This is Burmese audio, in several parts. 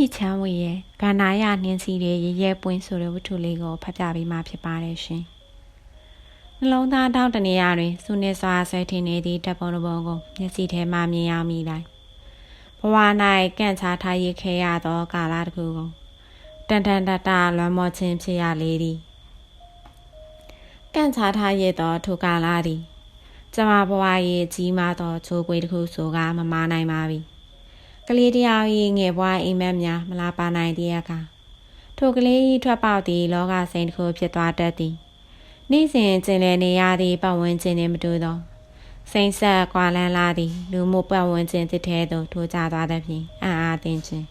မိချမ်းဝေရဲ့ဗန္နာယနှင်းစီတဲ့ရရဲပွင့်ဆိုတဲ့ဝတ္ထုလေးကိုဖတ်ပြပေးမှာဖြစ်ပါတယ်ရှင်။နှလုံးသားတောင်းတနေရတွင်စုနေစွာဆွဲထင်းနေသည့်တပ်ပုံတစ်ပုံကိုမျက်စိထဲမှမြင်ရမိလိုက်။ဘဝ၌ကန့်ချထားရခဲ့ရသောကာလတစ်ခုကိုတန်တန်တတလွမ်းမောခြင်းဖြစ်ရလေသည်။ကန့်ချထားရသောထိုကာလသည်ကျမဘဝရဲ့ကြီးမားသောချိုးကွေးတစ်ခုဆိုကမမနိုင်ပါပြီ။ ကလေးတယောက်၏ငယ်ဘွားအိမ်မက်များမလာပါနိုင်သည့်အခါထိုကလေး၏ထွက်ပေါက်သည့်လောကစိန်တစ်ခုဖြစ်သွားတတ်သည်နေ့စဉ်ကျင်လည်နေရသည့်ပတ်ဝန်းကျင်နှင့်မတူသောစိန်ဆက်ကွာလန်းလာသည့်လူမှုပတ်ဝန်းကျင်တစ်ထဲသို့ထိုးကျသွားသဖြင့်အံ့အားသင့်ခြင်း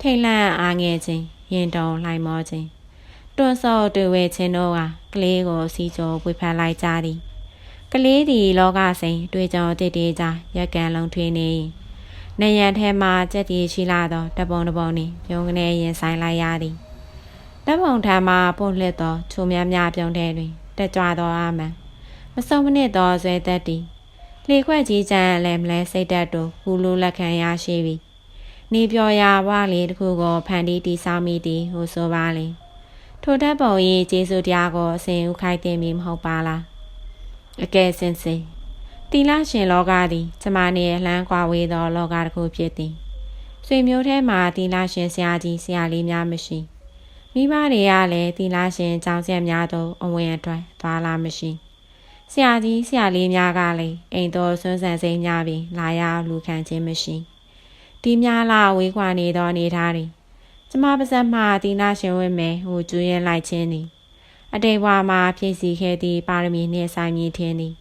ထိတ်လန့်အားငယ်ခြင်းရင်တုံလှိုင်မောခြင်းတွန်းဆော့တွေ့ဝဲခြင်းတို့ကကလေးကိုစီကြောဝေဖန်လိုက်ကြသည်ကလေးသည်လောကစိန်တွေ့ကြုံတည်တည်ကြရက်ကန်လုံးထွေးနေ၏ နေရန်ထဲမှကြက်တီရှိလာသောတပုံတပုံနှင့်ပြုံးကနေရင်ဆိုင်လိုက်ရသည်တပုံထံမှပုတ်လှစ်သောချိုများများပြုံးထဲတွင်တက်ကြွသောအာမန်မစုံမနစ်သောဇွဲသက်သည်လေခွက်ကြီးချမ်းလည်းမလဲစိတ်တက်တို့ဟူလိုလက်ခံရရှိပြီနေပြော်ရာဝါလေးတစ်ခုကိုဖန်တီးတီဆောင်းမိသည်ဟူဆိုပါလေထိုတက်ပုံ၏ကျေးဇူးတရားကိုအစဉ်ဥခိုက်တင်မိမဟုတ်ပါလားအကဲစင်စင် တီလာရှင်လောကသည်ကျမနေလှမ်းကွာဝေးသော လောကတစ်ခုဖြစ်သည်ဆွေမျိုးထဲမှာတီလာရှင်ဆရာကြီးဆရာလေးများမရှိမိဘတွေကလည်းတီလာရှင်ကျောင်းဆက်များသို့အဝင်အတွက်သွားလာမရှိဆရာကြီးဆရာလေးများကလည်းအိမ်တော်ဆွမ်းဆန်စိမ်းများပင်လာရလူခံခြင်းမရှိဒီများလာဝေးကွာနေသောအနေထားတွေကျမပါဇက်မှတီလာရှင်ဝင်းမယ်ဟိုကျွေးရင်လိုက်ခြင်းသည်အတိတ်ဘဝမှာဖြည့်ဆည်းခဲ့သည့်ပါရမီနှင့်ဆိုင်မည်ထင်သည်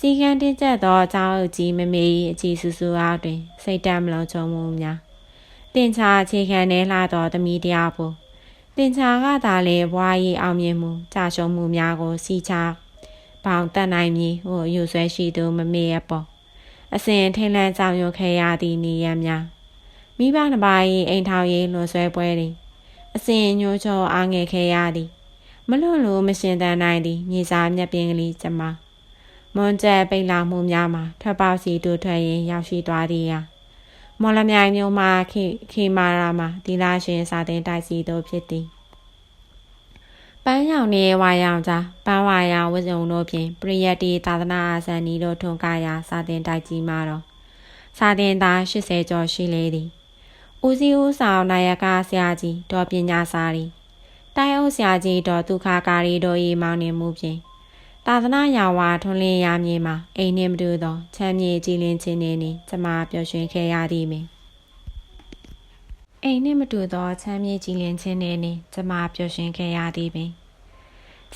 စီကံတင်းကျပ်သောအကြောင်းအုပ်ကြီးမမေ၏အကြည့်ဆူဆူအားတွင် စိတ်တမ်းမလုံးချုံမှုများတင်ချာအခြေခံနေလာသောသမီးတရားဖို့တင်ချာကသာလေဘွား၏အောင်မြင်မှုကြာရှုံးမှုများကိုစီချပေါင်တက်နိုင်မည်ဟိုယူဆွဲရှိသူမမေ့ရပေါ်အစဉ်ထိန်လန့်ကြောင်ရွခဲ့ရသည့်နေရများမိဘနှစ်ပါး၏အိမ်ထောင်ရေးလွန်ဆွဲပွဲသည်အစဉ်ညှိုးချောအားငယ်ခဲ့ရသည် မလွတ်လို့မရှင်တန်နိုင်သည်မြေစာမျက်ပြင်းကလေးကျမ မွန်ကျဲပိတ်လာမှုများမှာထွက်ပေါက်စီတို့ထွက်ရင်ရောက်ရှိသွားသည်ရာမော်လမြိုင်မြို့မှာခိခိမာရာမှာဒီလာရှင်စာတင်တိုက်စီတို့ဖြစ်သည်ပန်းရောင်နေဝါရောင်ကြားပန်းဝါရောင်ဝဇုံတို့ဖြင့်ပရိယတ်တီသာသနာအာဆန်နီတို့ထွန်ကားရာစာတင်တိုက်ကြီးမှာတော့စာတင်သား80ကျော်ရှိလေသည်ဦးစီးဦးဆောင်နာယကဆရာကြီးဒေါ်ပညာစာရီတိုင်အုပ်ဆရာကြီးဒေါ်ဒုက္ခကာရီတို့၏မောင်နှင်မှုဖြင့် သာသနာယာဝါထွန်းလင်းရမြေမှာအိမ်နှင့်မတူသောချမ်းမြေကြည်လင်ခြင်းနှင့်ကျမပျော်ရွှင်ခဲ့ရသည်မင်အိမ်နှင့်မတူသောချမ်းမြေကြည်လင်ခြင်းနှင့်ကျမပျော်ရွှင်ခဲ့ရသည်ပင်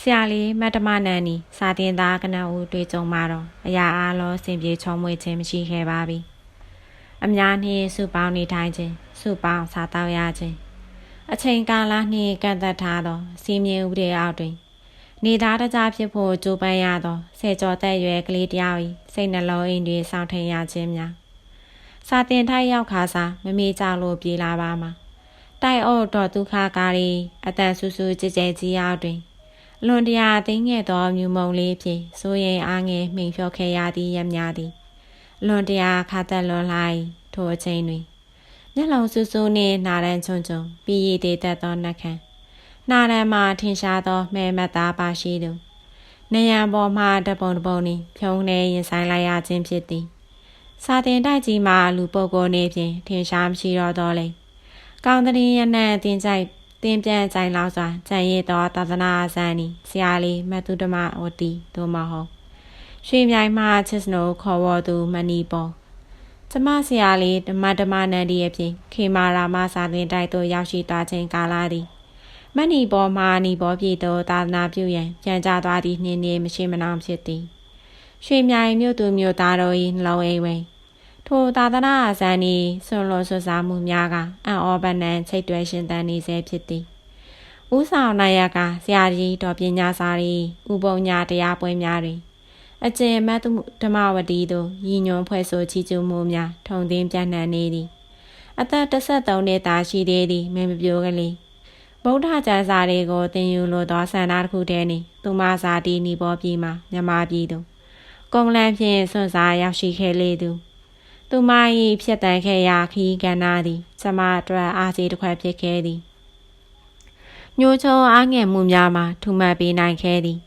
ဆရာလေးမတ္တမနန်နီစာတင်သားကနဦးတွေ့ကြုံမှာတော့အရာအားလုံးစင်ပြေချုံမွေခြင်းမရှိခဲ့ပါပြီအများနှင့်စုပေါင်းနေထိုင်ခြင်းစုပေါင်းစားတောက်ရခြင်းအချိန်ကာလနှင့်ကန့်သက်ထားသောစီမင်းဥပဒေအောက်တွင် နေသားတကြဖြစ်ဖို့ကြိုးပမ်းရသောဆယ်ကျော်သက်ရွယ်ကလေးတယောက်၏စိတ်နှလုံးအိမ်တွေစောင့်ထိန်ရခြင်းများစာတင်ထိုက်ရောက်ခါစားမမေ့ကြောက်လို့ပြေးလာပါမှာတိုက်အော့တော်ဒုက္ခကားရီအတန်ဆူဆူကြဲကြဲကြီးအောက်တွင်လွန်တရာသိငယ်သောမြူမုံလေးဖြင့်စိုးရင်အားငယ်မှိန်ဖြောခဲ့ရသည်ရများသည်လွန်တရာခါသက်လွန်လိုက်ထိုအချိန်တွင်မျက်လုံးဆူဆူနှင့်နာရန်ချွန်ချွန်ပြည်ရည်တည်သက်သောနှက်ခမ်း နာရန်မှာထင်ရှားသောမဲမတ်သားပါရှိသူနေရန်ပေါ်မှတပုံတပုံနှင့်ဖြုံးနေရင်ဆိုင်လိုက်ရခြင်းဖြစ်သည်စာတင်တိုက်ကြီးမှာလူပုဂ္ဂိုလ်နေဖြင့်ထင်ရှားမရှိတော့တော့လေကောင်းတရင်ရနံတင်ကြိုက်တင်ပြန်ကြိုင်လောက်စွာကြံရည်သောသာသနာအစံဤဆရာလေးမတ်တုဓမ္မဝတီသို့မဟုတ်ရွှေမြိုင်မှချစ်စနိုခေါ်ဝေါ်သူမဏီပေါ်ကျမဆရာလေးဓမ္မဓမ္မနန္ဒီရဲ့ဖြင့်ခေမာရာမစာတင်တိုက်သို့ရောက်ရှိသွားခြင်းကာလသည် မဏီပေါ်မှဏီပေါ်ပြည်သို့သာသနာပြုရန်ပြန်ကြသွားသည့်နှင်းနေမရှိမနှောင်ဖြစ်သည်ရွှေမြိုင်မြို့သူမြို့သားတို့၏နှလုံးအိမ်ဝင်ထိုသာသနာအစံဤဆွန်လွန်ဆွစားမှုများကအံ့ဩပနံချိတ်တွဲရှင်တန်နေစေဖြစ်သည်ဥဆောင်နိုင်ရကဆရာကြီးတော်ပညာစာရီဥပုံညာတရားပွဲများတွင်အကျဉ်မတ်ဓမ္မဝတီတို့ရည်ညွှန်းဖွဲ့ဆိုချီးကျူးမှုများထုံသိမ်းပြန့်နှံ့နေသည်အသက်13နှစ်သားရှိသေးသည်မင်းမပြိုးကလေး ဗုဒ္ဓကျမ်းစာတွေကိုသင်ယူလိုသောဆန္ဒတစ်ခုတည်းနှင့်သူမဇာတိနိဘောပြည်မှာမြမပြည်သူကုံလန်းဖြင့်စွန့်စားရောက်ရှိခဲ့လေသူသူမ၏ဖြစ်တန်ခဲ့ရာခီးကဏ္ဍသည်ကျမအတွက်အားစီတစ်ခွက်ဖြစ်ခဲ့သည်ညိုချုံအားငယ်မှုများမှာထူမှတ်ပေးနိုင်ခဲ့သည်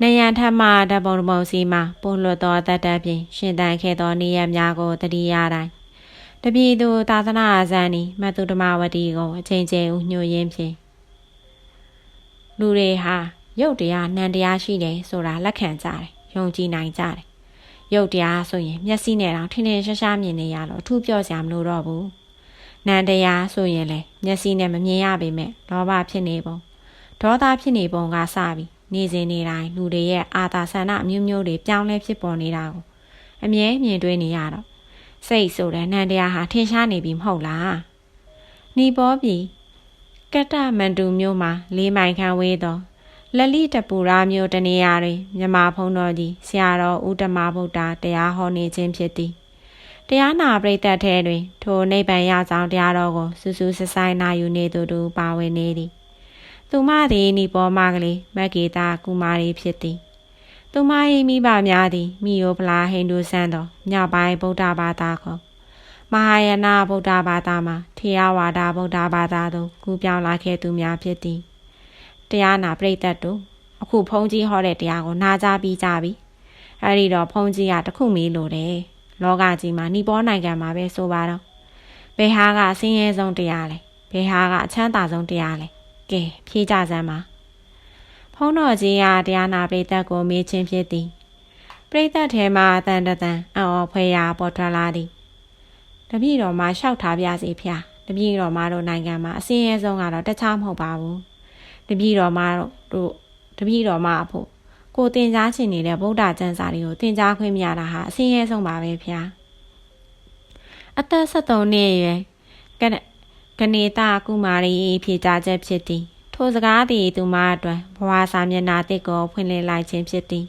နယံထက်မှဓပုံတပုံစီမှာပို့လွတ်သောတတ်တတ်ဖြင့်ရှင်တန်ခဲ့သောနေရများကိုတတိယတိုင်းတပြည်သူသာသနာအစံဤမတုဓမ္မဝတီကိုအချိန်ချင်းညှို့ရင်းဖြင့် လူတွေဟာရုပ်တရားနံတရားရှိတယ်ဆိုတာလက်ခံကြတယ်ယုံကြည်နိုင်ကြတယ်ရုပ်တရားဆိုရင်မျက်စိနဲ့တော့ထင်ထင်ရှားရှားမြင်နေရတော့အထူးပြောစရာမလိုတော့ဘူးနံတရားဆိုရင်လည်းမျက်စိနဲ့မမြင်ရပေမဲ့လောဘဖြစ်နေပုံဒေါသဖြစ်နေပုံကစပြီးနေစဉ်နေတိုင်းလူတွေရဲ့အာသာဆန္ဒအမျိုးမျိုးတွေပြောင်းလဲဖြစ်ပေါ်နေတာကိုအမြဲမြင်တွေ့နေရတော့စိတ်ဆိုတဲ့နံတရားဟာထင်ရှားနေပြီမဟုတ်လားနီပေါ်ပြီ ကတ္တမန္တုမျိုးမှာလေးမိုင်ခန့်ဝေးသောလက်လိတပူရာမျိုးတနေရာတွင်မြမဖုံးတော်ကြီးဆရာတော်ဦးတမဗုဒ္ဓတရားဟောနေခြင်းဖြစ်သည်တရားနာပရိသတ်ထဲတွင် ထိုနိဗ္ဗာန်ရဆောင်တရားတော်ကိုစူးစူးဆဆိုင်နာယူနေသူတို့ပါဝင်နေသည်သူမသည်နိပေါ်မကလေးမက်ကေတာကုမာရီဖြစ်သည်သူမ၏မိဘများသည်မိယိုဖလားဟိန္ဒူဆန်သောညပိုင်းဗုဒ္ဓဘာသာခေါ် မဟာယာနဗုဒ္ဓဘာသာမှာထေရဝါဒဗုဒ္ဓဘာသာသို့ကူးပြောင်းလာခဲ့သူများဖြစ်သည်တရားနာပရိသတ်တို့အခုဖုံးကြီးဟောတဲ့တရားကိုနာကြားပြီးကြပြီအဲ့ဒီတော့ဖုံးကြီးကတခုမေးလို့တယ်လောကကြီးမှာနီပေါ်နိုင်ငံမှာပဲဆိုပါတော့ဘယ်ဟာကအစင်းရဲဆုံးတရားလဲဘယ်ဟာကအချမ်းသာဆုံးတရားလဲကဲဖြေးကြစမ်းပါဖုံးတော်ကြီးကတရားနာပရိသတ်ကိုမေးချင်းဖြစ်သည်ပရိသတ်ထဲမှာအတန်တန်အံ့ဩဖွယ်ရာပေါ်ထွက်လာသည် တပည့်တော်မှာရှောက်ထားပြစီဖျားတပည့်တော်မှာတို့နိုင်ငံမှာအစင်းရဲဆုံးကတော့တခြားမဟုတ်ပါဘူးတပည့်တော်မှာတို့တပည့်တော်မှာအဖို့ကိုတင် जा ချင်နေတဲ့ဗုဒ္ဓကျမ်းစာတွေကိုတင် जा ခွင့်မရတာဟာအစင်းရဲဆုံးပါပဲဖျားအသက်73နှစ်အရွယ်ကနေတာကုမာရီဖြေကြားချက်ဖြစ်သည်ထိုစကားသည်သူမအတွက်ဘဝစာမျက်နှာတစ်ကိုဖွင့်လှစ်လိုက်ခြင်းဖြစ်သည်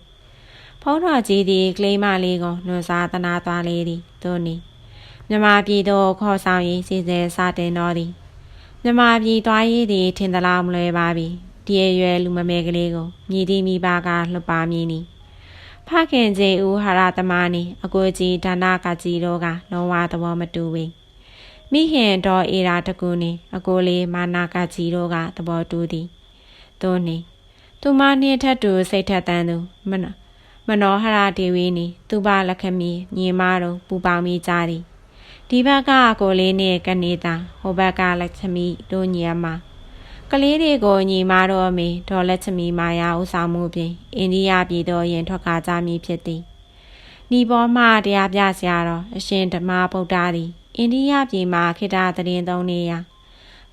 ဖုံးတော်ကြီးသည်ကလေးမလေးကိုလွန်စားသနာသွားလေသည်သို့နီ မြမပြည်သို့ခေါ်ဆောင်ရေးစီစဉ်စတင်တော်သည်မြမပြည်သွားရေးသည်ထင်သလားမလွယ်ပါပြီဒီအရွယ်လူမမဲကလေးကိုမြည်သည့်မိဘကလှပမည်နီဖခင်ကြီးဦးဟာရသမားနီအကိုကြီးဒါနကကြီးတို့ကလုံးဝသဘောမတူဝေမိခင်တော်အေရာတကူနီအကိုလေးမာနာကကြီးတို့ကသဘောတူသည်သို့နီသူမနှင့်ထက်တူစိတ်ထက်တန်သူမနမနောဟရဒေဝီနီသူပလက္ခမီညီမတို့ပူပေါင်းမိကြသည် ဒီဘက်ကကိုလေးနဲ့ကနေတာဟိုဘက်ကလက်ချမီတို့ညီအမကလေးတွေကိုညီမတို့အမေဒေါ်လက်ချမီမာယာဦးဆောင်မှုဖြင့်အိန္ဒိယပြည်သို့ရင်ထွက်ကားကြမည်ဖြစ်သည်။ဤပေါ်မှတရားပြဆရာတော်အရှင်ဓမ္မဗုဒ္ဓသည်အိန္ဒိယပြည်မှာခေတ္တသတင်းသုံးနေရာ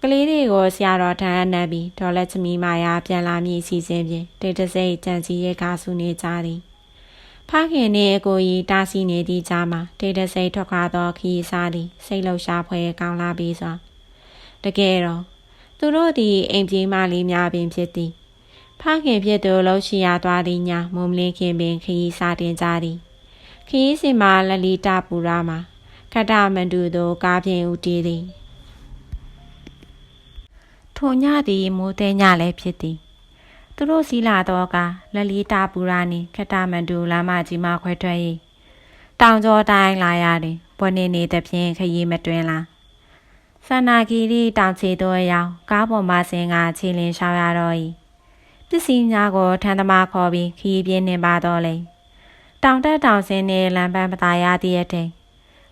ကလေးတွေကိုဆရာတော်ထံအနပ်ပြီးဒေါ်လက်ချမီမာယာပြန်လာမည်အစီအစဉ်ဖြင့်တိတ်တဆိတ်ကြံစည်ရဲကားစုနေကြသည်။ ဖခင်နှင့်အကိုကြီးတားဆီးနေသည့်ကြားမှာတိတ်တဆိတ်ထွက်ခွာသောခီးစားသည်စိတ်လှုပ်ရှားဖွယ်ကောင်းလာပြီးစွာတကယ်တော့သူတို့သည်အိမ်ပြေးမလေးများပင်ဖြစ်သည်ဖခင်ဖြစ်သူလှုပ်ရှိရသွားသည်ညာမုံမလင်းခင်ပင်ခရီးစားတင်ကြသည်ခရီးစင်မှာလလီတာပူရာမှာခတ္တမန္တုသို့ကားဖြင့်ဦးတည်သည်ထိုညသည်မိုးတဲ့ညလည်းဖြစ်သည် သူတို့စီလာတော့ကလလီတာပူရာနှင့်ခတ္တမန္တုလမ်းမကြီးမှခွဲထွက်၏တောင်ကျော်တိုင်းလာရသည်ဘွနေနေသဖြင့်ခရီးမတွင်လားဆန္နာဂီရီတောင်ချေတို့အယောင်ကားပေါ်မှဆင်းကခြေလင်းရှောက်ရတော့၏ပစ္စည်းများကိုထမ်းသမားခေါ်ပြီးခီးပြင်းနေပါတော့လေတောင်တက်တောင်ဆင်းနေလမ်းပန်းပတာရသည့်အတဲ့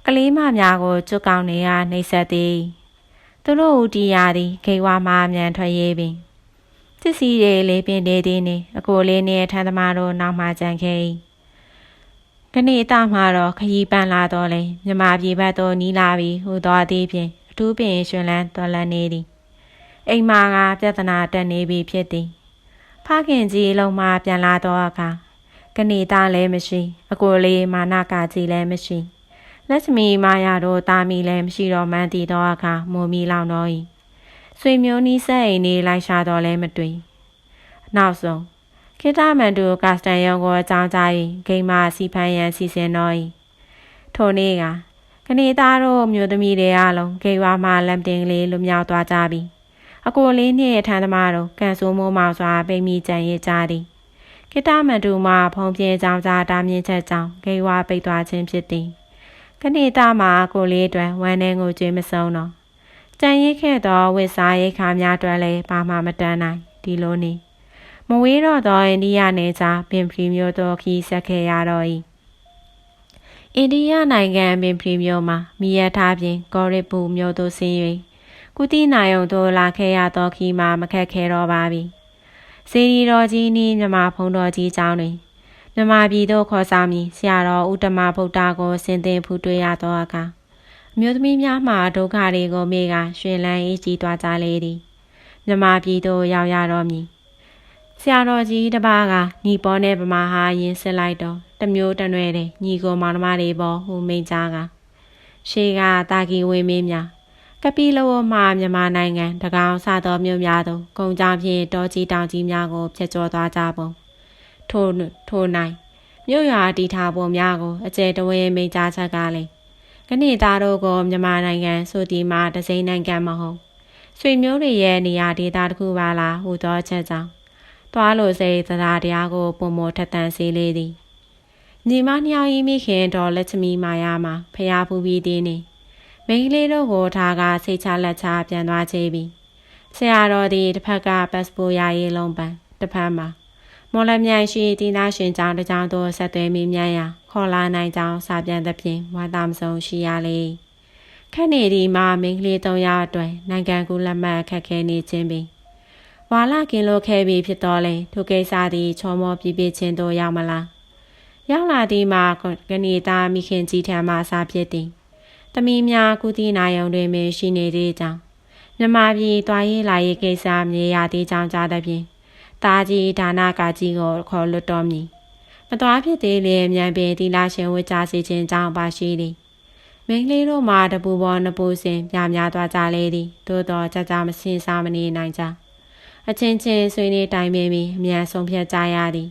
ကလေးမများကိုကျွတ်ကောင်းနေရနှိပ်ဆက်သည်သူတို့ဦးတီရသည်ခေဝါမှအမြန်ထွက်ရေးပင် ပစ္စည်းတွေလေးပင်နေသည်နေအကိုလေးနဲ့ထမ်းသမားတို့နောက်မှကြံခဲ့၏ကနေ့အတမှတော့ခရီးပန်းလာတော့လေမြမပြေဘက်သို့နီးလာပြီးဟူတော်သည်ဖြင့်ထူးပင်ရွှင်လန်းတော်လန်းနေသည်အိမ်မာကပြဿနာတက်နေပြီဖြစ်သည်ဖခင်ကြီးလုံးမှပြန်လာတော့အခါကနေသားလည်းမရှိအကိုလေးမာနကကြီးလည်းမရှိလက်ချမီမာယာတို့တာမီလည်းမရှိတော့မှန်းတည်တော့အခါမုံမီလောင်တော့၏ ဆွေမျိုးနီးဆက်အိမ်နေလိုက်ရှာတော့လည်းမတွေ့နောက်ဆုံးခေတ္တမန်တူကစတန်ယုံကိုအကြောင်းကြား၏ဂိမ်းမစီဖန်ရန်စီစဉ်တော့၏ထိုနေ့ကကနေသားတို့မျိုးသမီးတွေအားလုံးဂေဝါမှလမ်တင်ကလေးလွမြောက်သွားကြပြီအကိုလေးနှင့်ထန်းသမားတို့ကန်ဆိုးမိုးမောင်စွာပိမိကြံရကြသည်ကိတမန်တူမှဖုံပြင်းကြောင်ကြားတာမြင့်ချက်ကြောင့်ဂေဝါပိတ်သွားခြင်းဖြစ်သည်ကနေ့သားမှာကိုလေးအတွက်ဝမ်းနေကိုကြွေးမစုံတော့ ကြံရိတ်ခဲ့သောဝစ်စားရိတ်ခါများအတွက်လည်းဘာမှမတန်းနိုင်ဒီလိုနေမဝေးတော့သောအိန္ဒိယနယ်ခြားပင်ပရီမျိုးသောခီးဆက်ခဲ့ရတော့၏အိန္ဒိယနိုင်ငံပင်ပရီမျိုးမှာမိရထားပြင်ကောရစ်ပူမျိုးသို့ဆင်း၍ကုတိနိုင်ုံသို့လာခဲ့ရသောခီးမှာမခက်ခဲတော့ပါပြီစေရီတော်ကြီးနှင့်မြမဖုံတော်ကြီးကျောင်းတွင်မြမပြည်သို့ခေါ်ဆောင်မည်ဆရာတော်ဥတ္တမဗုဒ္ဓကိုဆင်သင်ဖူးတွေ့ရသောအခါအ မျိုးသမီးများမှဒုက္ခတွေကိုမေ့ကရွှင်လန်းအေးကြီးသွားကြလေသည်မြမပြည်သို့ရောက်ရတော့မည်ဆရာတော်ကြီးတပါးကညီပေါ်နဲ့ဗမာဟာရင်စစ်လိုက်တော့တမျိုးတနွယ်တဲ့ညီကိုမောင်နှမတွေပေါ်ဟူမိန်ကြားကရှေးကတာကီဝင်းမင်းများကပီလောမှမြန်မာနိုင်ငံတကောင်စသောမြို့များသို့ကုံကြောင်ဖြင့်တောကြီးတောင်ကြီးများကိုဖျက်ကျော်သွားကြပုံထို့ထို့နိုင်မြို့ရွာတီထားပုံများကိုအကျယ်တဝင်းမိန်ကြားချက်ကလည်း ခဏသားတို့ကိုမြန်မာနိုင်ငံဆိုဒီမှာတစိမ့်နိုင်ငံမဟုတ်ဆွေမျိုးတွေရဲ့နေရာဒေသတစ်ခုပါလားဟူသောချက်ကြောင့်တွားလို့စိတ်သရာတရားကိုပုံမထက်တန်စေလေသည်ညီမနှစ်ယောက်ဤမိခင်တော်လက်ချမီမာယာမှာဖျားဖူးပြီးတင်းနေမိန်းကလေးတို့ကိုထားကစိတ်ချလက်ချပြန်သွားချေပြီဆရာတော်သည်တစ်ဖက်ကပတ်စပို့ရရေးလုံးပန်တစ်ဖက်မှာ မော်လမြိုင်ရှိတီနာရှင်ကျောင်းတစ်ကျောင်းသို့ဆက်သွယ်မိမြန်ရာခေါ်လာနိုင်ကြောင်းစာပြန်သဖြင့်ဝါသာမဆုံးရှိရလေခက်နေဒီမှာမိန်းကလေး၃ယောက်အတွက်နိုင်ငံကူလက်မှတ်ခက်ခဲနေခြင်းပင်ဝါလာကင်းလို့ခဲပြီးဖြစ်တော်လဲထိုကိစ္စသည်ချောမောပြပြချင်းတို့ရောက်မလားရောက်လာဒီမှာကနေသားမိခင်ကြီးထံမှအစာဖြစ်သည်တမီးများကုသနာယုံတွင်ပင်ရှိနေသေးကြောင်းမြမပြည်တွားရေးလာရေးကိစ္စမြေရသေးကြောင်းကြားသဖြင့် တာကြီးဒါနကာကြီးကိုခေါ်လွတ်တော်မူမတော်ဖြစ်သေးလေမြန်ပင်တီလာရှင်ဝစ်ကြစေခြင်းကြောင့်ပါရှိသည်မိန်းကလေးတို့မှာတပူပေါ်နပူစင်ပြများသွားကြလေသည်သို့တော့ကြကြမစင်စားမနေနိုင်ကြအချင်းချင်းဆွေးနွေးတိုင်ပင်ပြီးအမြန်ဆုံးဖြတ်ကြရသည်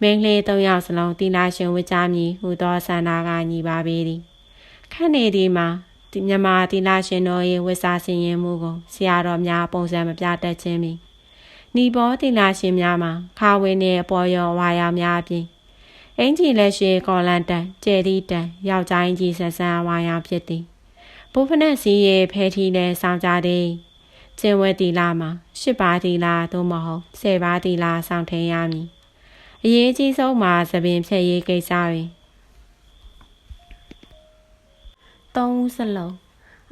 မိန်းကလေး၃ယောက်စလုံးတီလာရှင်ဝစ်ကြမည်ဟူသောဆန္ဒကညီပါပေသည်ခန့်နေသည်မှာမြန်မာတီလာရှင်တို့၏ဝစ်စားစင်ရင်မှုကိုဆရာတော်များပုံစံမပြတတ်ခြင်းမီ နီဘောတီလာရှင်များမှာခါဝင်းနှင့်အပေါ်ရောဝါရောင်များပြင်အင်ကြီးလက်ရှိကော်လန်တန်ကျဲသီးတန်ယောက်ျားကြီးဆန်ဆန်ဝါရောင်ဖြစ်သည်ဘုဖနက်စီရဲ့ဖဲထီနဲ့ဆောင်းကြသည်ကျင်ဝဲတီလာမှာရှစ်ပါးတီလာသို့မဟုတ်ဆယ်ပါးတီလာဆောင်းထင်းရမည်အရေးကြီးဆုံးမှာသပင်ဖြည့်ရေးကိစ္စတွင်သုံးဦးစလုံး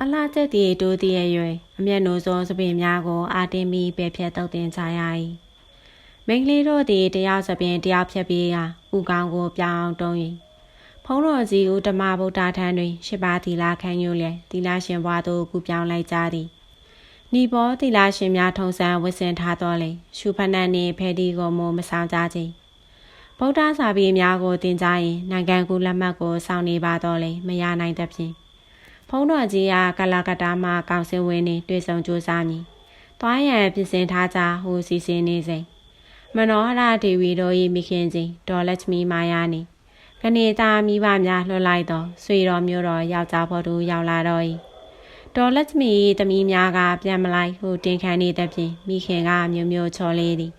အလားကျက်တီတိုးတည်းရဲ့ရွယ်အမျက်နှိုးစောသပင်များကိုအာတင်မီပဲဖြတ်တုတ်တင်ကြရ၏မိန်းကလေးတို့သည်တယောက်သပင်တယောက်ဖြတ်ပြီးကဥကောင်းကိုပြောင်းတုံး၏ဖုံးတော်ကြီးဦးဓမ္မဗုဒ္ဓထံတွင်ရှစ်ပါးသီလခံယူလျက်သီလရှင်ဘွားတို့ကူပြောင်းလိုက်ကြသည်နီဘောသီလရှင်များထုံစံဝစ်စင်ထားတော်လေရှုဖနတ်နှင့်ဖဲဒီကိုမမဆောင်ကြခြင်းဗုဒ္ဓစာပေများကိုသင်ကြားရင်နိုင်ငံကူလက်မှတ်ကိုစောင့်နေပါတော့လေမရနိုင်သဖြင့် ဖုံးတော်ကြီးကကလကတာမှကောင်စင်ဝင်နေတွေ့ဆုံကြိုးစားမည်။တွားရန်ပြင်ဆင်ထားကြဟိုစီစဉ်နေစဉ်မနောဟရဒေဝီတို့၏မိခင်ကြီးဒေါ်လက်ချမီမာယာနေကနေသားမိဘများလွှတ်လိုက်တော့ဆွေတော်မျိုးတော်ယောက်ျားဖို့သူရောက်လာတော့၏ဒေါ်လက်ချမီတမီးများကပြန်မလိုက်ဟိုတင်ခံနေသဖြင့်မိခင်ကမျိုးမျိုးချော်လေးသည်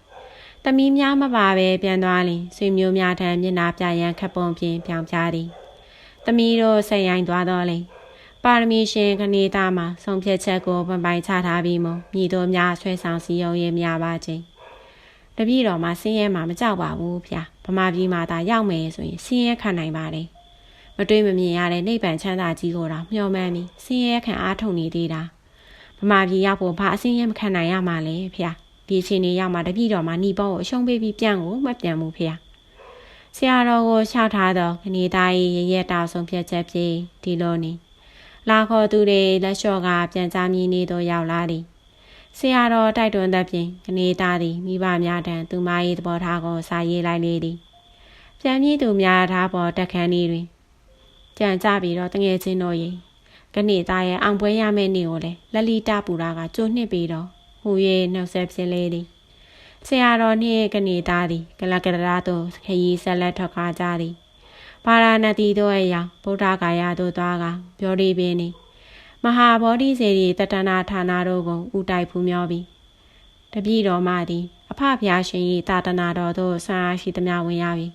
တမီးများမပါပဲပြန်သွားလင်ဆွေမျိုးများထံမျက်နာပြရန်ခက်ပုံဖြင့်ပြောင်ပြသည်တမီးတို့ဆက်ရိုင်းသွားတော့လေ ပါရမီရှင်ခဏသားမှာဆုံးဖြတ်ချက်ကိုပပိုင်ချထားပြီးမှမြည်တို့များဆွဲဆောင်စီယုံရေးများပါခြင်းတပည့်တော်မှာဆင်းရဲမှာမကြောက်ပါဘူးဗျာဗမာပြည်မှာဒါရောက်မယ်ဆိုရင်ဆင်းရဲခံနိုင်ပါတယ်မတွေးမမြင်ရတဲ့နိဗ္ဗာန်ချမ်းသာကြီးကိုတော့မျှော်မှန်းပြီးဆင်းရဲခံအားထုတ်နေသေးတာဗမာပြည်ရောက်ဖို့ဘာအဆင်းရဲမခံနိုင်ရမှာလဲဗျာဒီအချိန်လေးရောက်မှတပည့်တော်မှာညီပေါ်ကိုအရှုံးပေးပြီးပြန်ကိုမပြန်ဘူးဗျာဆရာတော်ကိုရှောက်ထားတော့ခဏသားကြီးရရဲတောက်ဆုံးဖြတ်ချက်ပြေဒီလိုနေ လာခေါ်သူတွေလက်လျှော့ကပြန်ကြားမြည်နေတော့ရောက်လာသည်ဆရာတော်တိုက်တွန်းသဖြင့်ကနေသားသည်မိဘများထံသူမ၏သဘောထားကိုစာရေးလိုက်လေသည်ပြန်မြည်သူများထားပေါ်တက်ခန်းဤတွင်ကြံကြပြီးတော့တငယ်ချင်းတို့၏ကနေသားရဲ့အောင်ပွဲရမယ့်နေ့ကိုလည်းလက်လီတပူရာကကြိုနှစ်ပြီးတော့ဟူ၍နှုတ်ဆက်ဖြစ်လေသည်ဆရာတော်နှင့်ကနေသားသည် ကလကရရာသို့ခရီးဆက်လက်ထွက်ခွာကြသည် ပါရာဏတိတို့အရာဗုဒ္ဓဂါယာတို့သွားကပြောဒီပင်နေမဟာဗောဓိစေရီတတနာဌာနတို့ကိုဥတိုက်ဖူးမြောပြီးတပည့်တော်မသည် အဖဖျားရှင်၏တာတနာတော်သို့ဆန္ဒရှိသမျှဝင်ရပြီ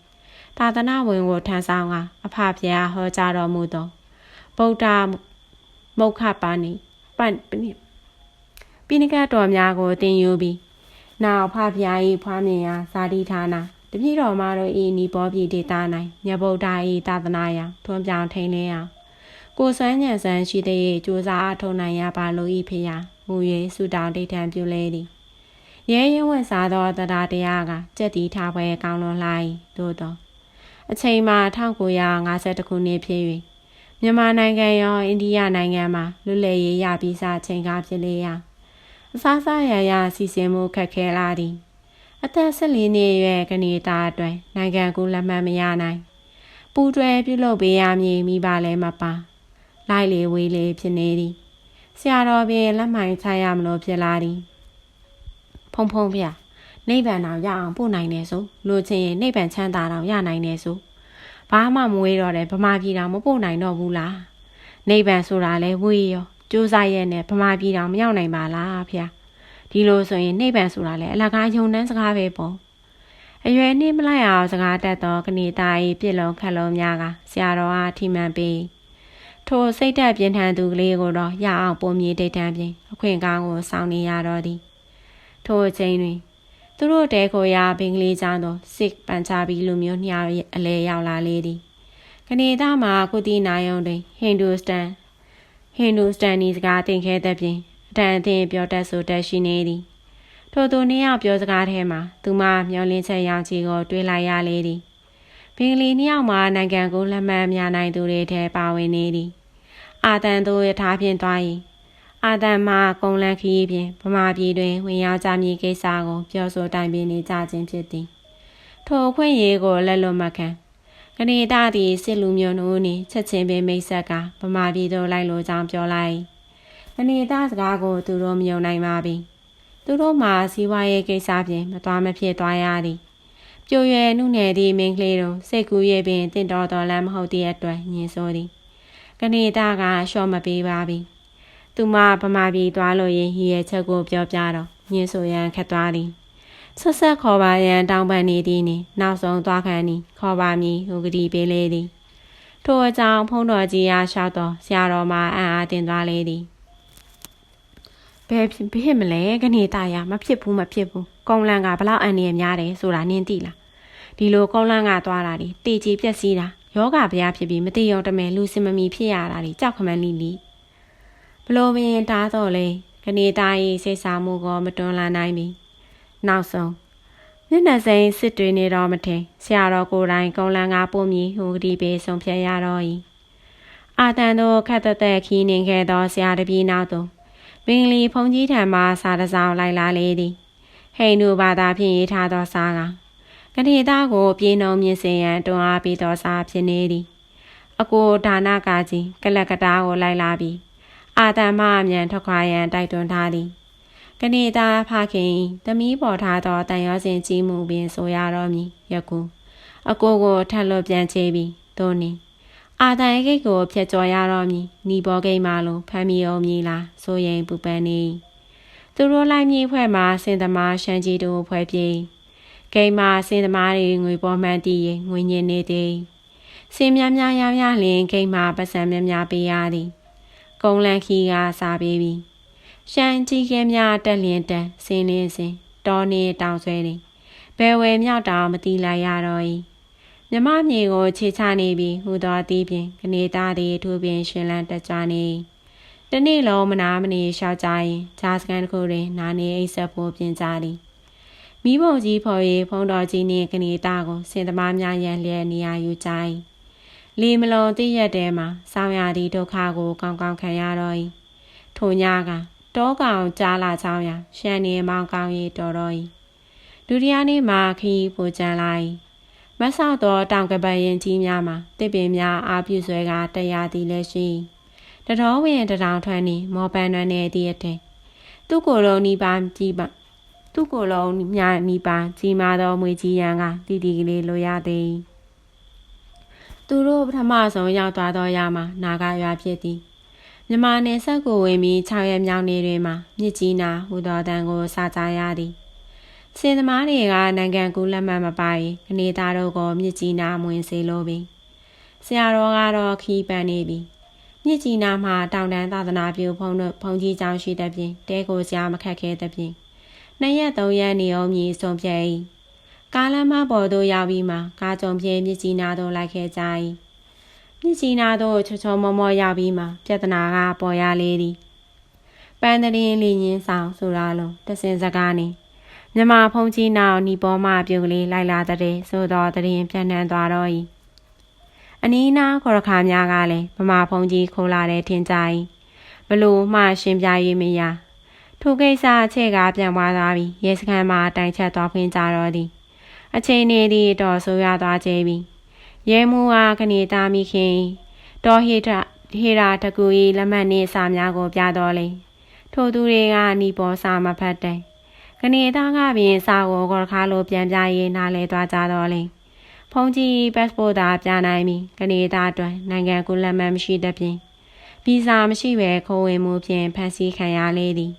တာသနာဝင်ကိုထမ်းဆောင်ကအဖဖျားဟောကြားတော်မူသောဗုဒ္ဓမုခပါဏိပန်ပိနိကတော်များကိုတင်ယူပြီးနောက်ဖဖျား၏ဖွားမြင်ရာဇာတိဌာန တပြည့်တော်မတို့ဤနိဘောပြည်ဒေတာ၌မြတ်ဗုဒ္ဓ၏သာသနာယထွန်းပြောင်ထိန်လင်းအောင်ကိုစွမ်းညံစမ်းရှိတဲ့ကြိုးစားအထောက်နိုင်ရပါလို၏ဖေယမူ၍ဆုတောင်းတိတ်ထံပြုလေသည်ရဲရဲဝတ်စားသောတရားတရားကကြက်တီထားပွဲကောင်းလွန်လာ၏သို့သောအချိန်မှာ1952ခုနှစ်ဖြစ်၍မြန်မာနိုင်ငံရောအိန္ဒိယနိုင်ငံမှာလွတ်လပ်ရေးရပြီးစချိန်ကားဖြစ်လေရာအစားစားရရစီစဉ်မှုခက်ခဲလာသည် အသက်14နှစ်အရွယ်ကနေသားအတွက်နိုင်ငံကူလက်မှတ်မရနိုင်ပူတွဲပြုလုပ်ပေးရမည်မိပါလဲမပါလိုက်လေဝေးလေဖြစ်နေသည်ဆရာတော်ပင်လက်မှန်ချရမလို့ဖြစ်လာသည်ဖုံဖုံပြနိဗ္ဗာန်တော်ရအောင်ပို့နိုင်တယ်ဆိုလိုချင်ရင်နိဗ္ဗာန်ချမ်းသာတော်ရနိုင်တယ်ဆိုဘာမှမဝေးတော့တယ်ဗမာပြည်တော်မပို့နိုင်တော့ဘူးလားနိဗ္ဗာန်ဆိုတာလဲဝေးရောကြိုးစားရဲ့နဲ့ဗမာပြည်တော်မရောက်နိုင်ပါလားဖေ ဒီလိုဆိုရင်နိဗ္ဗာန်ဆိုတာလဲအလကားယုံနှန်းစကားပဲပေါ့အရွယ်နှင်းမလိုက်အောင်စကားတက်တော့ကနေသားဤပြစ်လုံးခက်လုံးများကဆရာတော်အားထိမှန်ပြီးထိုစိတ်တက်ပြင်းထန်သူကလေးကိုတော့ရအောင်ပုံမြေတိတ်တန်းပြင်အခွင့်ကောင်းကိုစောင့်နေရတော့သည်ထိုအချိန်တွင် သူတို့တဲကိုရာဘင်္ဂလီကျောင်းသို့စစ်ပန်ချာဘီလူမျိုးညအလဲရောက်လာလေသည်ကနေသားမှာကုတီနာယုံတွင်ဟိန္ဒူစတန်ဟိန္ဒူစတန်နီစကားသင်ခဲ့တဲ့ပြင် အတန်အသင်ပြောတတ်ဆိုတတ်ရှိနေသည်ထိုသူနှစ်ယောက်ပြောစကားထဲမှာသူမမျောလင်းချက်ရောင်ချီကိုတွေးလိုက်ရလေသည်ဘင်္ဂလီနှစ်ယောက်မှာနိုင်ငံကိုလက်မှတ်များနိုင်သူတွေထဲပါဝင်နေသည်အာတန်တို့ရထားဖြင့်သွား၏အာတန်မှကုံလန်ခီးဖြင့်ဗမာပြည်တွင်ဝင်ရောက်ကြမည်ကိစ္စကိုပြောဆိုတိုင်ပင်နေကြခြင်းဖြစ်သည်ထိုအခွင့်အရေးကိုလက်လွတ်မခံကနေတသည်စစ်လူမျိုးတို့နှင့်ချက်ချင်းပင်မိတ်ဆက်ကဗမာပြည်သို့လိုက်လိုကြောင်းပြောလိုက် ကနေတစကားကိုသူတို့မယုံနိုင်ပါပြီသူတို့မှစီးပွားရေးကိစ္စဖြင့်မသွားမဖြစ်သွားရသည်ပြိုရွယ်နှုနယ်သည့်မင်းကလေးတို့စိတ်ကူးရဲ့ပင်တင့်တော်တော်လမ်းမဟုတ်သည့်အတွက်ညင်ဆိုသည်ကနေသားကရှော့မပေးပါပြီသူမဗမာပြည်သွားလို့ရင်ရည်ရဲ့ချက်ကိုပြောပြတော့ညင်ဆိုရန်ခက်သွားသည်ဆက်ဆက်ခေါ်ပါရန်တောင်းပန်နေသည်နှင့်နောက်ဆုံးသွားခံသည်ခေါ်ပါမည်ဟုကတိပေးလေသည်ထိုအကြောင်းဖုံးတော်ကြီးအားလျှောက်တော်ဆရာတော်မှာအံ့အားတင်သွားလေသည် ဘယ်ဖြစ်မလဲကနေတရမဖြစ်ဘူးမဖြစ်ဘူးကုံလန်ကဘလောက်အန်ရများတယ်ဆိုတာနင်းသိလားဒီလိုကုံလန်ကသွားတာဒီတေချီပြက်စီးတာယောဂဗျာဖြစ်ပြီးမတိရုံတမဲလူစင်မမီဖြစ်ရတာဒီကြောက်ခမန်းလီလီဘလို့ပင်တားတော့လေကနေသားရေးစိတ်ဆာမှုကမတွန်းလာနိုင်ပြီနောက်ဆုံးမျက်နှာစိမ်းစစ်တွေနေတော့မထင်ဆရာတော်ကိုယ်တိုင်ကုံလန်ကပုံမြည်ဟူကတိပေးဆုံးဖြတ်ရတော့၏အာတန်တို့ခက်သက်သက်ခီးနေခဲ့သောဆရာတပည့်နောက်သို့ ပင်လီဖုန်ကြီးထံမှစာတစောင်းလိုက်လာလေသည်ဟိန္ဒူဘာသာဖြင့်ရေးထားသောစာကကနေသားကိုပြေနှုံမြင့်စင်ရန်တွန်းအားပေးသောစာဖြစ်နေသည်အကိုဒါနကာကြီးကလက်ကတားကိုလိုက်လာပြီးအာတန်မအမြန်ထွက်ခွာရန်တိုက်တွန်းထားသည်ကနေသားဖခင်သမီးပေါ်ထားသောတန်ရောစင်ကြီးမှုပင်ဆိုရတော့မည်ယခုအကိုကိုထက်လွတ်ပြန်ချေပြီးသို့နေ အာတန်ကိတ်ကိုဖျက်ကျော်ရတော့မည်နီဘောကိတ်မှလုံးဖမ်းမိအောင်မည်လားဆိုရင်ပူပန်နေသူတို့လိုက်မြေဖွဲ့မှာစင်သမားရှမ်းကြီးတို့ဖွဲ့ပြေးဂိမ်းမှာစင်သမားတွေငွေပေါ်မှန်းတည်ရင်ငွေညင်နေသည်စင်များများရောင်းရလင်ဂိမ်းမှာပတ်စံများများပေးရသည်ကုံလန်ခီကစားပေးပြီးရှမ်းကြီးကဲများတက်လျင်တန်စင်းလင်းစင်တောနေတောင်ဆွဲနေဘယ်ဝဲမြောက်တောင်မတီးလိုက်ရတော့၏ မြမမြေကိုခြေချနေပြီးဟူသောအသီးပြင်ကနေသားသည်ထူပင်ရှင်လန်းတက်ကြနေတနေ့လုံးမနာမနေလျှောက်ကြရင်ဂျာစကန်တစ်ခုတွင်နာနေအိတ်ဆက်ဖို့ပြင်ကြသည်မိဘကြီးဖော်၍ဖုံးတော်ကြီးနှင့်ကနေသားကိုစင်သမားများရန်လျက်နေရာယူကြ၏လီမလုံးတည့်ရက်တဲမှာစောင်းရသည့်ဒုက္ခကိုကောင်းကောင်းခံရတော့၏ထိုညကတောကောင်ကြားလာချောင်းရရှန်နေမောင်ကောင်းရီတော်တော်၏ဒုတိယနေ့မှာခီးပိုကြံလိုက် မဆောက်သောတောင်ကပတ်ရင်ကြီးများမှာတစ်ပင်များအာပြုဆွဲကတရားသည်လည်းရှိတတော်ဝင်တထောင်ထွန်းနေမောပန်းနှွမ်းနေသည့်အထင်သူ့ကိုယ်လုံးနီးပါကြီးပါသူ့ကိုယ်လုံးမြနီးပါကြီးမာသောမွေကြီးရန်ကတီတီကလေးလိုရသည်သူတို့ပထမဆုံးရောက်သွားသောရမှာနာဂရွာဖြစ်သည်မြန်မာနယ်စပ်ကိုဝင်ပြီး6ရက်မြောက်နေ့တွင်မှမြစ်ကြီးနာဟူသောတန်ကိုစကြရသည် စင်သမားတွေကနိုင်ငံကူးလက်မှတ်မပါရင်ကနေသားတို့ကိုမြစ်ကြီးနာမဝင်စေလိုပြီဆရာတော်ကတော့ခီးပန်းနေပြီမြစ်ကြီးနားမှာတောင်တန်းသာသနာပြုဘုံတို့ဘုံကြီးကျောင်းရှိတဲ့ပြင်တဲကိုစရာမခက်ခဲတဲ့ပြင်နှစ်ရက်သုံးရက်နေအောင်မြည်ဆုံးပြဲ၏ကားလမ်းမပေါ်သို့ရောက်ပြီးမှကားကြုံပြဲမြစ်ကြီးနားသို့လိုက်ခဲ့ကြ၏မြစ်ကြီးနားသို့ချောချောမောမောရောက်ပြီးမှပြဿနာကပေါ်ရလေသည်ပန်းတရင်လင်းရင်ဆောင်ဆိုရလုံးတစင်စကားနေ မြမဖုံကြီးနောက်ညီပေါ်မှပြုတ်ကလေးလိုက်လာတဲ့ဆိုတော့တရင်ပြန်နှံသွားတော့၏အနီးနားခေါ်ရခါများကလည်းမမဖုံကြီးခိုးလာတဲ့ထင်ကြ၏ဘလို့မှရှင်ပြ၍မရထိုကိစ္စအချက်ကပြန်သွားသွားပြီးရဲစခန်းမှာတိုင်ချက်သွားဖွင့်ကြတော့သည်အချိန်နေသည့်တော်ဆိုရသွားကြပြီရဲမှုအားခဏတာမိခင်တော်ဟိထဟေရာတကူ၏လက်မှတ်နှင့်စာများကိုပြတော်လေထိုသူတွေကနီပေါ်စာမဖတ်တဲ့ ကနေသားကပင်စာကိုကော်ခါလိုပြန်ပြရေးနားလဲသွားကြတော့လေဖုန်ကြီးပတ်စပို့သာပြနိုင်ပြီကနေသားအတွက်နိုင်ငံကူလက်မှတ်မရှိတဲ့ပြင်ဗီဇာမရှိဘဲခိုးဝင်မှုဖြင့်ဖန်ဆီးခံရလေသည်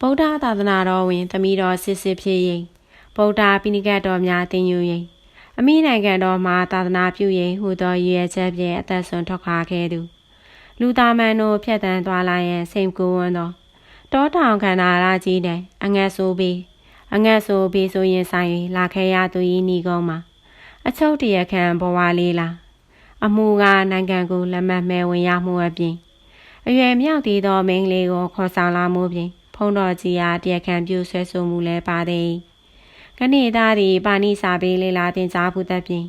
ဗုဒ္ဓသာသနာတော်ဝင် သမီးတော်စစ်စစ်ဖြစ်ရင်ဗုဒ္ဓပိဏိကတ်တော်များတင်ယူရင်အမိနိုင်ငံတော်မှာသာသနာပြုရင်ဟူသောရည်ရွယ်ချက်ဖြင့်အသက်ဆုံးထွက်ခွာခဲ့သူလူသားမန်တို့ဖြတ်တန်းသွားလာရန်စိတ်ကူးဝန်းသော တောတောင်ခန္ဓာရာကြီးတဲ့အငတ်ဆိုးပြီးအငတ်ဆိုးပြီးဆိုရင်ဆိုင်လာခဲ့ရသူဤနီကုန်းမှာအချုပ်တရခံဘဝလေးလားအမှုကနိုင်ငံကိုလက်မှတ်မဲဝင်ရမှုအပြင်အရွယ်မြောက်သေးသောမိန်းကလေးကိုခေါ်ဆောင်လာမှုဖြင့်ဖုံတော်ကြီးအားတရားခံပြုဆွဲဆိုမှုလည်းပါသည်ခဏသားသည်ပါဏိစာပေးလေလာတင်ကြားဖို့တတ်ဖြင့်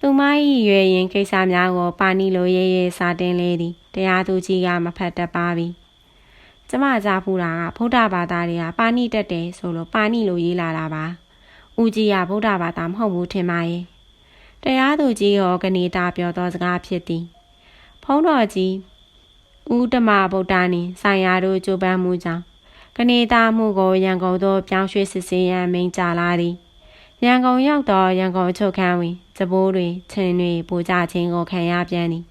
သူမ၏ရွယ်ရင်ကိစ္စများကိုပါဏိလိုရဲရဲစာတင်လေသည်တရားသူကြီးကမဖတ်တတ်ပါပြီ ကျမကြားဖူးတာကဗုဒ္ဓဘာသာတွေကပါဏိတက်တယ်ဆိုလို့ပါဏိလိုရေးလာတာပါဦးကြီးကဗုဒ္ဓဘာသာမဟုတ်ဘူးထင်ပါရဲ့တရားသူကြီးရောကနေတာပြောသောစကားဖြစ်သည်ဖုံးတော်ကြီးဦးဓမ္မဗုဒ္ဓနှင့်ဆိုင်ရာတို့ကြိုးပမ်းမှုကြောင့်ကနေသားမှုကိုရန်ကုန်သို့ပြောင်းရွှေ့စစ်ဆေးရန်မိန့်ကြားလာသည်ရန်ကုန်ရောက်သောရန်ကုန်ချုပ်ခန်းတွင်စပိုးတွင်ချင်းတွင်ပူကြခြင်းကိုခံရပြန်သည်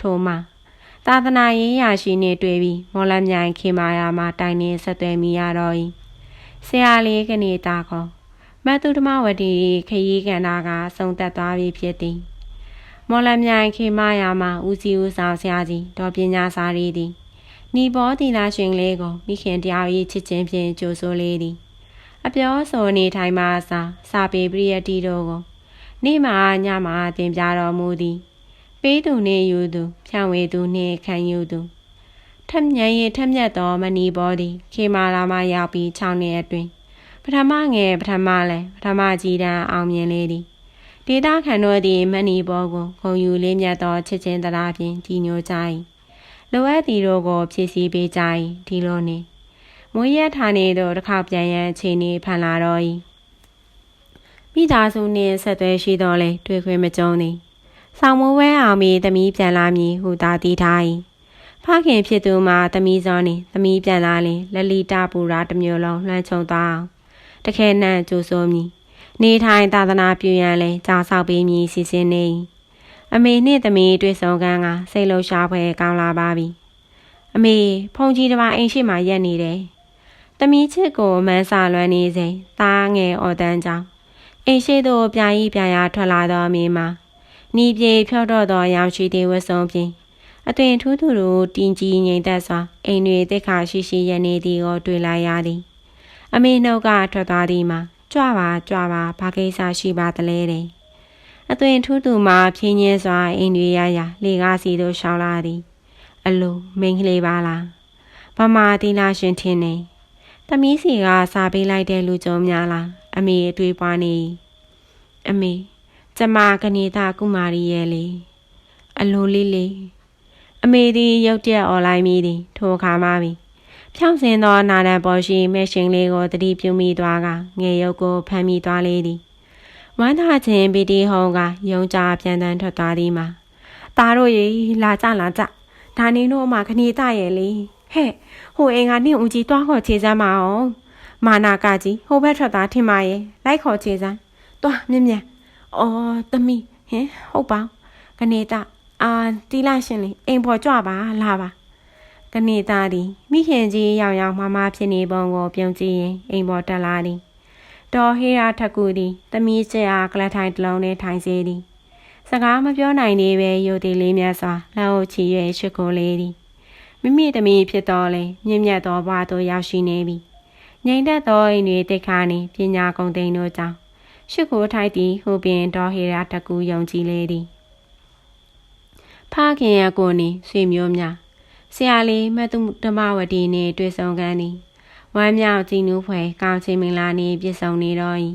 ထို့မှ သာသနာရေးရာရှိနှင့်တွေ့ပြီးမော်လမြိုင်ခေမာယာမှတိုင်နှင့်ဆက်သွယ်မိရတော့၏ဆရာလေးကနေသားခေါ်မတ်တုဓမ္မဝတီခရီးကန္တာကဆုံးသက်သွားပြီဖြစ်သည်မော်လမြိုင်ခေမာယာမှဦးစီးဦးဆောင်ဆရာကြီးဒေါ်ပညာစာရီသည်နီဘောတီလာရှင်လေးကိုမိခင်တရားရေးချစ်ချင်းဖြင့်ကြိုဆိုလေသည် အပြောဆိုနေထိုင်မှစာစာပေပရိယတိတို့ကိုနေ့မှညမှတင်ပြတော်မူသည် ပေးသူနှင့်ယူသူဖြန့်ဝေသူနှင့်ခံယူသူထက်မြန်ရင်ထက်မြက်သောမဏီဘောသည်ခေမာလာမှရောက်ပြီး6နှစ်အတွင်းပထမငယ်ပထမလည်းပထမကြီးတန်းအောင်မြင်လေသည်ဒေတာခန်တို့သည်မဏီဘောကိုဂုံယူလေးမြတ်သောချစ်ချင်းတရားဖြင့်ကြီးညိုကြ၏လိုအပ်သည်တို့ကိုဖြည့်ဆည်းပေးကြ၏ဒီလိုနေမွေးရဌာနေတို့တစ်ခါပြန်ရန်အခြေအနေဖန်လာတော့၏မိသားစုနှင့်ဆက်သွဲရှိတော်လဲတွေ့ခွင့်မကြုံသည် ဆောင်းမိုးဝဲအောင်မီသမီးပြန်လာမည်ဟုသာတီးထား၏ဖခင်ဖြစ်သူမှာသမီးစောနှင့်သမီးပြန်လာလင်လက်လီတာပူရာတစ်မျိုးလုံးလှမ်းချုံသွားအောင်တခဲနှံ့ကြိုးဆိုမည်နေထိုင်သာသနာပြုရန်လဲကြောင်ဆောက်ပေးမည်စီစဉ်နေ၏အမေနှင့်သမီးတွေ့ဆုံကန်းကစိတ်လှရှားဖွယ်ကောင်းလာပါပြီအမေဖုန်ကြီးတစ်ပါးအိမ်ရှိမှရက်နေတယ်သမီးချစ်ကိုမန်းစာလွမ်းနေစဉ်သားငယ်အော်တန်းကြောင်အိမ်ရှိသို့ပြာကြီးပြာရာထွက်လာသောအမေမှာ နီးပြေဖြော့တော့သောရောင်ရှိသေးဝတ်စုံဖြင့်အသွင်ထူးသူတို့တင်ကြီးငိမ့်သက်စွာအိမ်တွေတက်ခါရှိရှိရနေသည်ကိုတွေ့လာရသည် အမေနှုတ်ကထွက်သွားသည်မှာကြွပါကြွပါဘာကိစ္စရှိပါသလဲတဲ့အသွင်ထူးသူမှာဖြင်းညင်းစွာအိမ်တွေရရလေကားစီတို့ရှောင်းလာသည် အလိုမိန်ကလေးပါလားဗမာတိလာရှင်ထင်းနေသမီးစီကစာပေးလိုက်တဲ့လူကြုံများလားအမေအတွေ့ပွားနေအမေ ကျမကနေသာကုမာရီရဲ့လေအလိုလေးလေးအမေသည်ရုတ်တရက်អော်လိုက်မိသည်ထိုအခါမှပြီဖြောင်းစင်သောနာဒန်ပေါ်ရှိမဲရှင်လေးကိုတတိပြုမိသွားကငယ်ရုပ်ကိုဖမ်းမိသွားလေသည်ဝမ်းသာခြင်းပီတီဟုံးကယုံကြပြန်တန်းထွက်သွားသည်မှာตาတို့ရေလာကြလာကြဒါနေတို့မှခဏတရဲ့လေဟဲ့ဟိုအိမ်ကနင့်ဦးကြီးတွားခေါ်ခြေစမ်းမအောင်မာနာကကြီးဟိုဘက်ထွက်သားထင်ပါရဲ့လိုက်ခေါ်ခြေစမ်းတွားမြင်မြန် အော်သမီးဟင်ဟုတ်ပါကနေတအာတီလာရှင်လေအိမ်ပေါ်ကြွပါလာပါကနေသားသည်မိခင်ကြီးရောင်ရောင်မမဖြစ်နေပုံကိုပြုံးကြည့်ရင်အိမ်ပေါ်တက်လာသည်တော်ဟေရာထကူသည်သမီးချစ်အားကလထိုင်တလုံးနဲ့ထိုင်စေသည်စကားမပြောနိုင်သေးပဲယုတ်တိလေးမြတ်စွာလက်ဟုတ်ချီ၍ရှိခိုးလေးသည်မိမိသမီးဖြစ်တော်လဲမြင့်မြတ်သောဘဝသို့ရောက်ရှိနေပြီငြိမ်သက်သောအိမ်တွေတိတ်ခါနေပညာကုန်သိမ်းတို့ကြောင့် ရှိခိုးထိုက်သည်ဟူပင်တော်ဟေရာတကူယုံကြည်လေသည်ဖခင်ရကိုနေဆွေမျိုးများဆရာလေးမတ်တုဓမ္မဝတီနှင့်တွေ့ဆုံကန်သည်ဝမ်းမြောက်ကြည်နူးဖွယ်ကောင်းချီးမင်္ဂလာနှင့်ပြည့်စုံနေတော်၏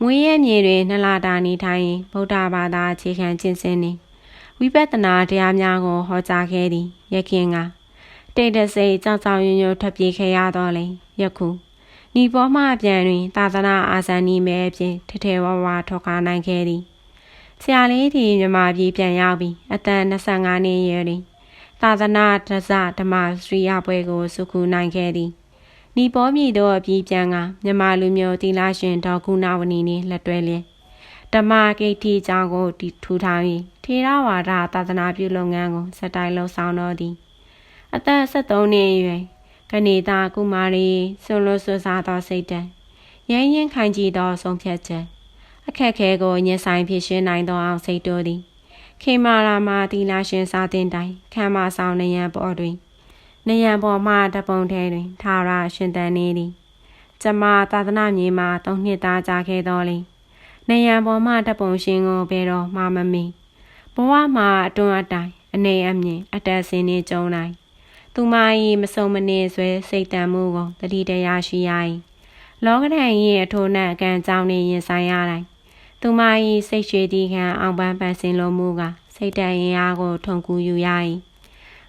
မွေးရမြေတွင်နှလာတာနေထိုင်ရင်ဗုဒ္ဓဘာသာအခြေခံကျင့်စဉ်နှင့်ဝိပဿနာတရားများကိုဟောကြားခဲ့သည်ရခင်ကတိတ်တဆိတ်ကြောက်ကြောက်ရွံ့ရွံ့ထွက်ပြေးခဲ့ရတော့လေယခု ဤပေါ်မှပြန်တွင် သာသနာအာဇာနည်မဲအဖြစ်ထထဲဝဝထောက်ကားနိုင်ခဲ့သည်ဆရာလေးဒီမြမပြည်ပြန်ရောက်ပြီးအသက်25နှစ်အရွယ်တွင် သာသနာဒဇဓမ္မစရိယပွဲကိုစုခုနိုင်ခဲ့သည်ဤပေါ်မြည်သောအပြည်ပြန်ကမြမလူမျိုးတီလာရှင်ဒေါကုဏဝနီနှင့်လက်တွဲလျက်ဓမ္မဂိတ်တီကျောင်းကိုတီထူထောင်၍ထေရဝါဒသာသနာပြုလုပ်ငန်းကိုစတိုင်လှုပ်ဆောင်တော်သည် အသက်73နှစ်အရွယ် ကနေသာကုမာရီဆွလွတ်ဆွစားသောစိတ်တံရဲရင်ခိုင်ကြည်သောဆုံးဖြတ်ချက်အခက်ခဲကိုညှဆိုင်ဖြစ်ရှင်းနိုင်သောအောင်စိတ်တိုးသည်ခေမာရာမာတီလာရှင်စာတင်တိုင်ခမ်းမဆောင်နယံပေါ်တွင်နယံပေါ်မှတပုံထဲတွင်ထာရရှင်တန်နေသည်ကျမသာသနာမြေမှာသုံးနှစ်သားကြာခဲ့တော်လေနယံပေါ်မှတပုံရှင်ကိုဘယ်တော့မှမမီဘဝမှာအတွန်းအတိုင်အနေအမြင်အတက်စင်းနေကြုံနိုင် သူမ၏မစုံမနေဆွဲစိတ်တန်မှုကိုတတိတရားရှိရ၏လောကဓာတ်၏အထိုးနှံအကန့်ကြောင်းနှင့်ရင်ဆိုင်ရတိုင်းသူမ၏စိတ်ရွှေတီခံအောင်ပန်းပန်းစင်လိုမှုကစိတ်တန်ရင်အားကိုထုံကူယူရ၏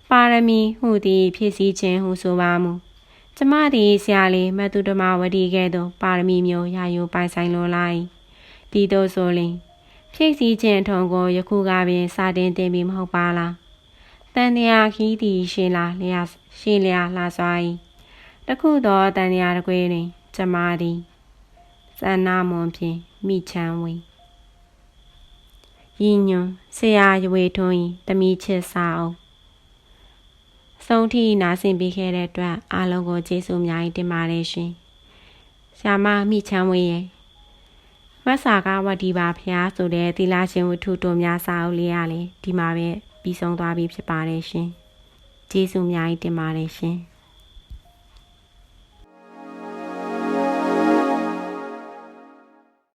ပါရမီဟုသည်ဖြစ်စည်းခြင်းဟုဆိုပါမူကျမသည်ဆရာလေးမတုဓမ္မဝတိကဲ့သို့ပါရမီမျိုးရာယူပိုင်ဆိုင်လိုလိုက်ပြီးတော့ဆိုလင်ဖြည့်စည်းခြင်းထုံကိုယခုကပင်စတင်တင်ပြီးမဟုတ်ပါလား တန်တရားခီးသည်ရှင်းလာလျာရှင်းလျာလှစွာ၏တခုသောတန်တရားတကွေတွင်ကျမသည်စန္နာမွန်ဖြင့်မိချမ်းဝေရည်ညွန်ဆရာရွေထွန်း၏တမိချစ်စာအုပ်ဆုံးထိနာဆင်ပေးခဲ့တဲ့အတွက်အားလုံးကိုကျေးဇူးအများကြီးတင်ပါတယ်ရှင်။ဆရာမမိချမ်းဝေရဲ့မဆာကဝတီပါဖျားဆိုတဲ့သီလရှင်ဝတ္ထုတို့များစာအုပ်လေးရလေဒီမှာပဲ ပြီးဆုံးသွားပြီဖြစ်ပါတယ်ရှင်။ကျေးဇူးအများကြီးတင်ပါတယ်ရှင်။